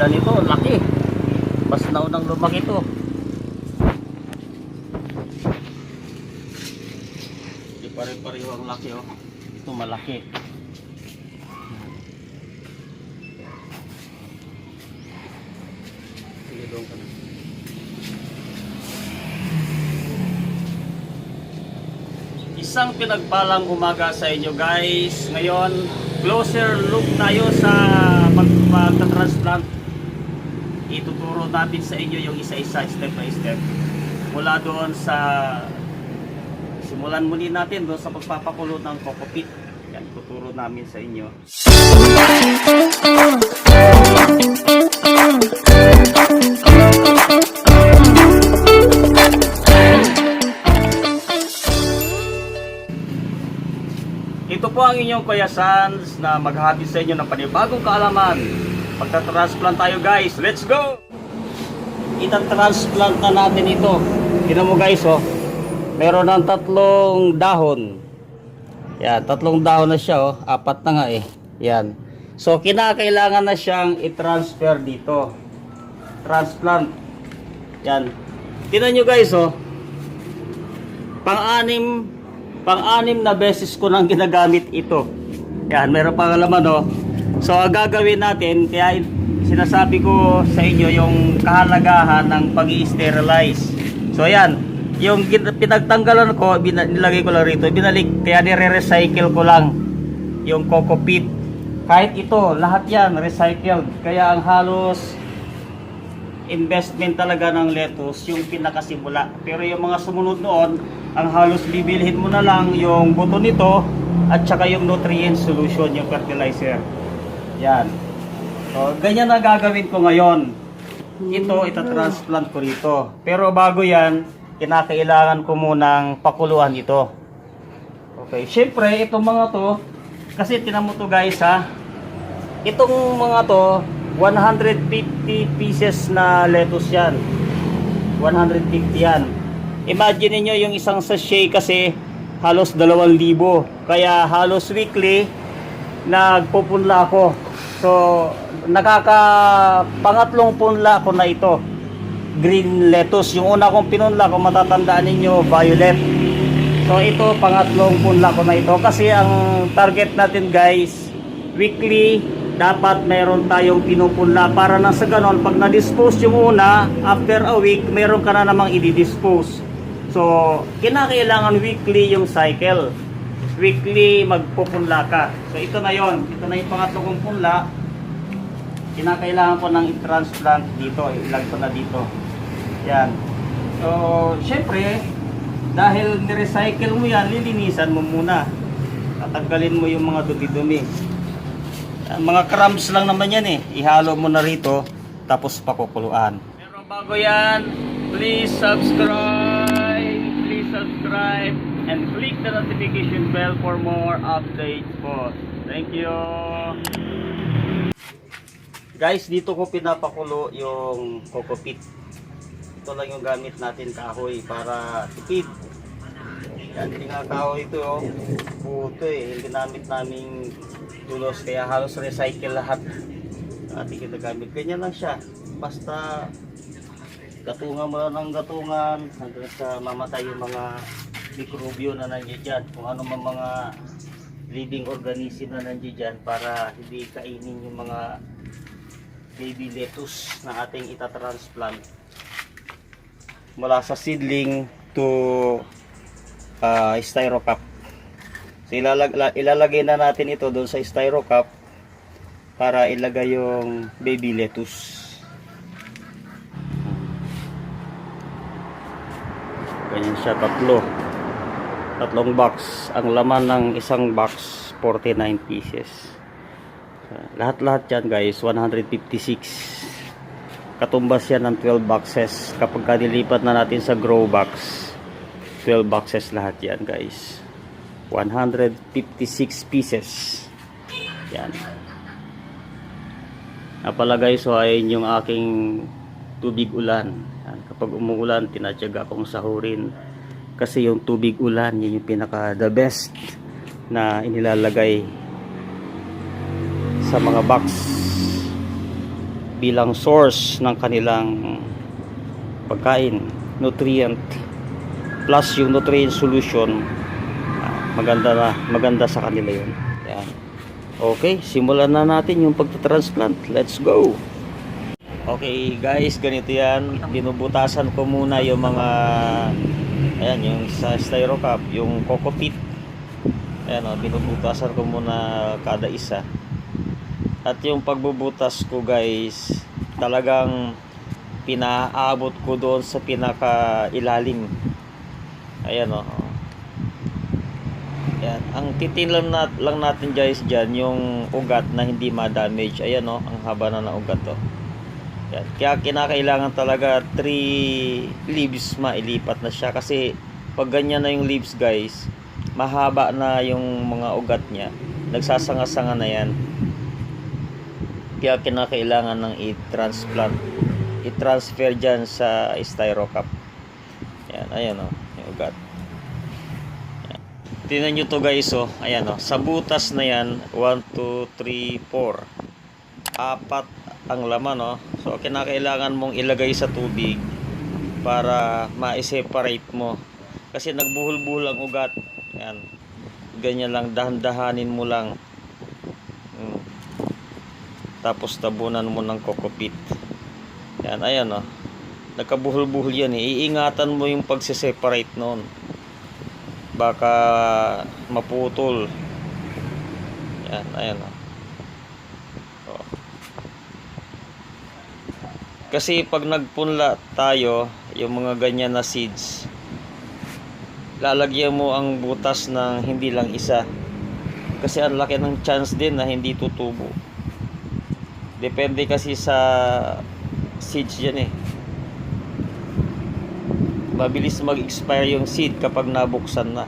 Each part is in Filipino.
ganda nito, laki. Mas naunang lumaki to. Di pare-pareho ang laki oh. Ito malaki. Sige, doon ka. Isang pinagpalang umaga sa inyo guys. Ngayon, closer look tayo sa pagpapatransplant. Ituturo natin sa inyo yung isa-isa, step by step. Mula doon sa simulan muli natin doon sa pagpapakulo ng kokopit. Yan, tuturo namin sa inyo. Ito po ang inyong Kuya Sans na maghahatid sa inyo ng panibagong kaalaman. Pagta-transplant tayo guys, let's go! Ita-transplant na natin ito. Tignan mo guys oh. Meron ng tatlong dahon. Yan, tatlong dahon na siya oh. Apat na nga eh. Yan. So kinakailangan na siyang i-transfer dito. Transplant. Yan. Tignan nyo guys oh. Pang-anim pang-anim na beses ko nang ginagamit ito. Yan, meron pang laman oh. So ang gagawin natin, kaya sinasabi ko sa inyo yung kahalagahan ng pag sterilize So ayan, yung pinagtanggalan ko, nilagay ko lang rito, binalik, kaya nire-recycle ko lang yung coco. Kahit ito, lahat yan recycled. Kaya ang halos investment talaga ng lettuce yung pinakasimula. Pero yung mga sumunod noon, ang halos bibilhin mo na lang yung buto nito at saka yung nutrient solution, yung fertilizer. Yan. So, ganyan na gagawin ko ngayon. Ito, itatransplant ko rito. Pero bago yan, kinakailangan ko munang pakuluan ito. Okay, syempre, itong mga to, kasi tinan mo to guys ha, itong mga to, 150 pieces na lettuce yan. 150 yan. Imagine niyo yung isang sachet kasi halos 2,000. Kaya halos weekly nagpupunla ako. So, nakaka pangatlong punla ko na ito. Green lettuce. Yung una kong pinunla, kung matatandaan ninyo, violet. So, ito pangatlong punla ko na ito. Kasi ang target natin guys, weekly, dapat meron tayong pinupunla para na sa ganon, pag na-dispose yung una, after a week, meron ka na namang i-dispose. So, kinakailangan weekly yung cycle. Weekly magpupunla ka. So, ito na yon Ito na yung pangatlo kong punla. Kinakailangan ko ng i-transplant dito. Ilag ko na dito. Yan. So, syempre, dahil ni-recycle mo yan, lilinisan mo muna. Tatanggalin mo yung mga dumi-dumi. Mga crumbs lang naman yan eh. Ihalo mo na rito, tapos pakukuluan. Pero bago yan, please subscribe, please subscribe, and the notification bell for more updates po. Thank you! Guys, dito ko pinapakulo yung coco peat. Ito lang yung gamit natin kahoy para tipid. Yan, tinakahoy ito oh. Puto eh. Yung ginamit naming tulos kaya halos recycle lahat ating ginagamit. Ganyan lang siya. Basta gatungan mo lang ng gatungan hanggang sa mamatay yung mga mikrobyo na nandiyan. Kung ano man mga living organism na nandiyan para hindi kainin yung mga baby lettuce na ating itatransplant mula sa seedling to uh, styro cup. So ilalag, la- ilalagay na natin ito doon sa styro para ilagay yung baby lettuce. Ganyan siya tatlo. Tatlong box. Ang laman ng isang box 49 pieces. Lahat-lahat yan guys 156 katumbas yan ng 12 boxes. Kapag kadilipat na natin sa grow box 12 boxes lahat yan guys. 156 pieces. Yan. Napala guys so ayun yung aking tubig ulan. Kapag umuulan tinatyaga akong sahurin kasi yung tubig ulan yun yung pinaka the best na inilalagay sa mga box bilang source ng kanilang pagkain, nutrient. Plus yung nutrient solution ah, maganda na maganda sa kanila yun. Yan. Okay simulan na natin yung pagtatransplant. Let's go! Okay guys ganito yan. Binubutasan ko muna yung mga ayan yung sa styro cup yung coco pit ayan o binubutasan ko muna kada isa at yung pagbubutas ko guys talagang pinaabot ko doon sa pinaka ilalim ayan o Ayan. Ang titilan nat lang natin guys dyan yung ugat na hindi ma-damage. Ayan o, ang haba na ng ugat to. Ayan. Kaya kinakailangan talaga 3 leaves mailipat na siya. Kasi pag ganyan na yung leaves guys, mahaba na yung mga ugat niya. Nagsasanga-sanga na yan. Kaya kinakailangan ng i-transplant. I-transfer dyan sa styrocup. Ayan, ayan o, yung ugat. Tingnan nyo to guys oh. Ayan oh. Sa butas na yan, 1, 2, 3, 4. Apat ang laman oh. So kinakailangan mong ilagay sa tubig para ma-separate mo. Kasi nagbuhol-buhol ang ugat. Ayan. Ganyan lang, dahan-dahanin mo lang. Hmm. Tapos tabunan mo ng kokopit. Yan, ayan oh. Nagkabuhol-buhol yan eh. Iingatan mo yung pagse-separate noon baka maputol yan ayan oh. Kasi pag nagpunla tayo yung mga ganyan na seeds lalagyan mo ang butas ng hindi lang isa kasi ang laki ng chance din na hindi tutubo depende kasi sa seeds yan eh mabilis mag-expire yung seed kapag nabuksan na.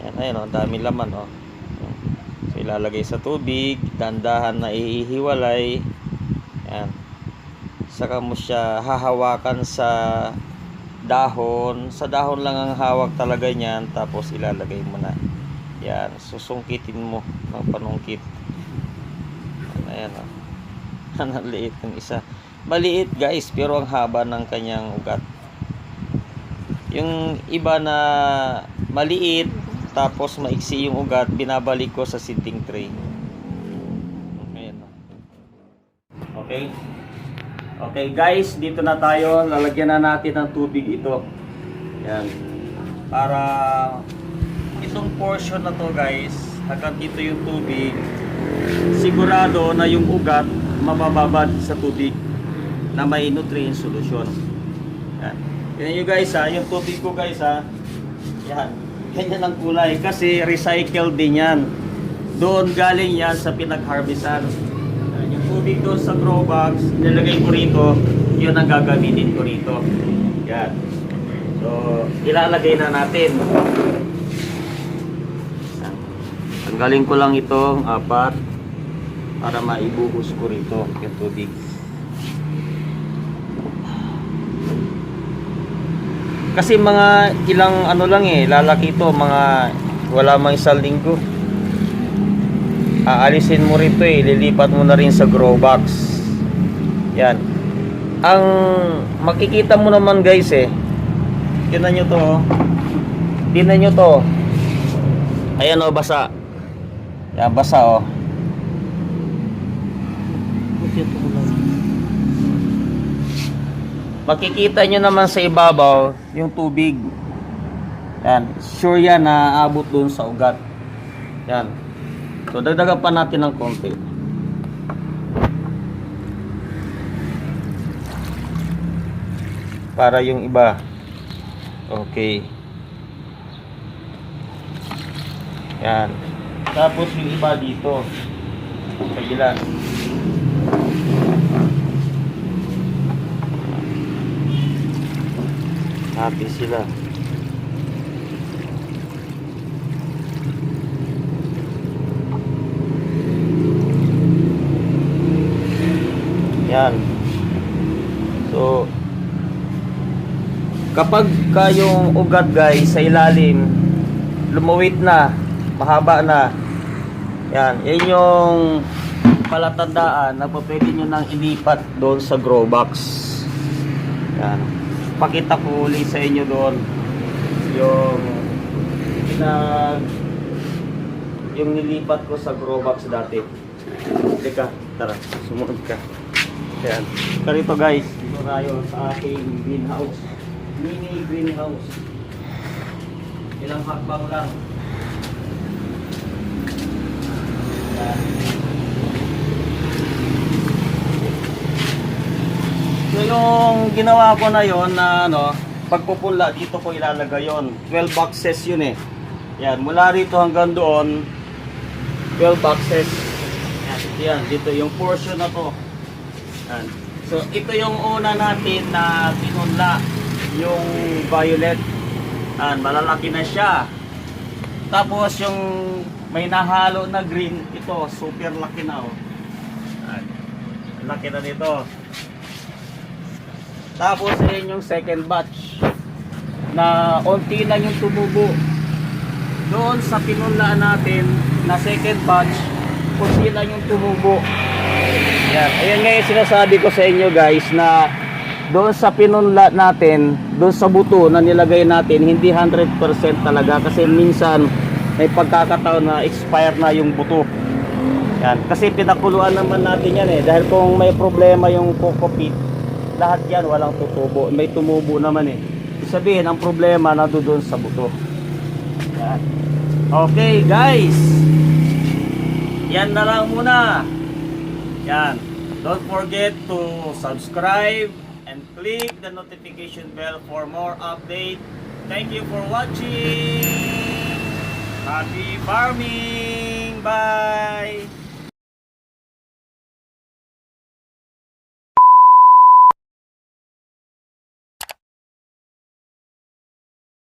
Yan, ayun oh, dami laman oh. So ilalagay sa tubig, dandahan na ihiwalay. Yan. Saka mo siya hahawakan sa dahon. Sa dahon lang ang hawak talaga niyan tapos ilalagay mo na. Yan, susungkitin mo ng panungkit. Yan, ayan oh. Ang liit ng isa. Maliit guys, pero ang haba ng kanyang ugat. Yung iba na maliit, tapos maiksi yung ugat, binabalik ko sa seeding tray. Ayan. Okay. Okay guys, dito na tayo. Lalagyan na natin ng tubig ito. Yan. Para itong portion na to guys, hanggang dito yung tubig, sigurado na yung ugat mabababad sa tubig na may nutrient solution. Yan. Yan nyo guys ha, yung tubig ko guys ha. Yan. Ganyan ang kulay kasi recycled din yan. Doon galing yan sa pinag-harvestan. Tubig doon sa grow box, nilagay ko rito, yun ang gagamitin ko rito. Yan. So, ilalagay na natin. Tanggalin ko lang ito, apat, para maibuhos ko rito yung tubig. Kasi mga ilang ano lang eh, lalaki ito, mga wala mang isang linggo. Aalisin mo rito eh, lilipat mo na rin sa grow box. Yan. Ang makikita mo naman guys eh, tinan nyo to oh. Tinan nyo to. Ayan oh, basa. Yan, basa oh. Makikita nyo naman sa ibabaw yung tubig. Yan. Sure yan na abot doon sa ugat. Yan. So, dagdagan pa natin ng konti. Para yung iba. Okay. Yan. Tapos yung iba dito. Sa gila. Happy sila. Yan. So, kapag kayong ugat guys sa ilalim, lumuwit na, mahaba na. Yan, yan yung palatandaan na pwede nyo nang ilipat doon sa grow box. Yan. Pakita ko ulit sa inyo doon yung na yung nilipat ko sa grow box dati. Teka, tara, sumunod ka. Yan. Karito guys, dito tayo sa aking greenhouse. Mini greenhouse. Ilang hakbang lang. Yan. So yung ginawa ko na yon na ano, pagpupunla dito ko ilalagay yon. 12 boxes yun eh. Yan, mula rito hanggang doon 12 boxes. Yan dito yung portion na to. Yan. So ito yung una natin na pinunla yung violet. Yan, malalaki na siya. Tapos yung may nahalo na green, ito super laki na oh. Yan. Laki na nito. Tapos yun yung second batch na onti lang yung tumubo. Doon sa pinunlaan natin na second batch, onti lang yung tumubo. Yan. Ayan nga yung sinasabi ko sa inyo guys na doon sa pinunla natin, doon sa buto na nilagay natin, hindi 100% talaga kasi minsan may pagkakataon na expire na yung buto. Yan. Kasi pinakuluan naman natin yan eh. Dahil kung may problema yung coco pit, lahat yan walang tutubo. May tumubo naman eh. Sabihin, ang problema na doon sa buto. Yan. Okay guys. Yan na lang muna. Yan. Don't forget to subscribe and click the notification bell for more update. Thank you for watching. Happy farming. Bye.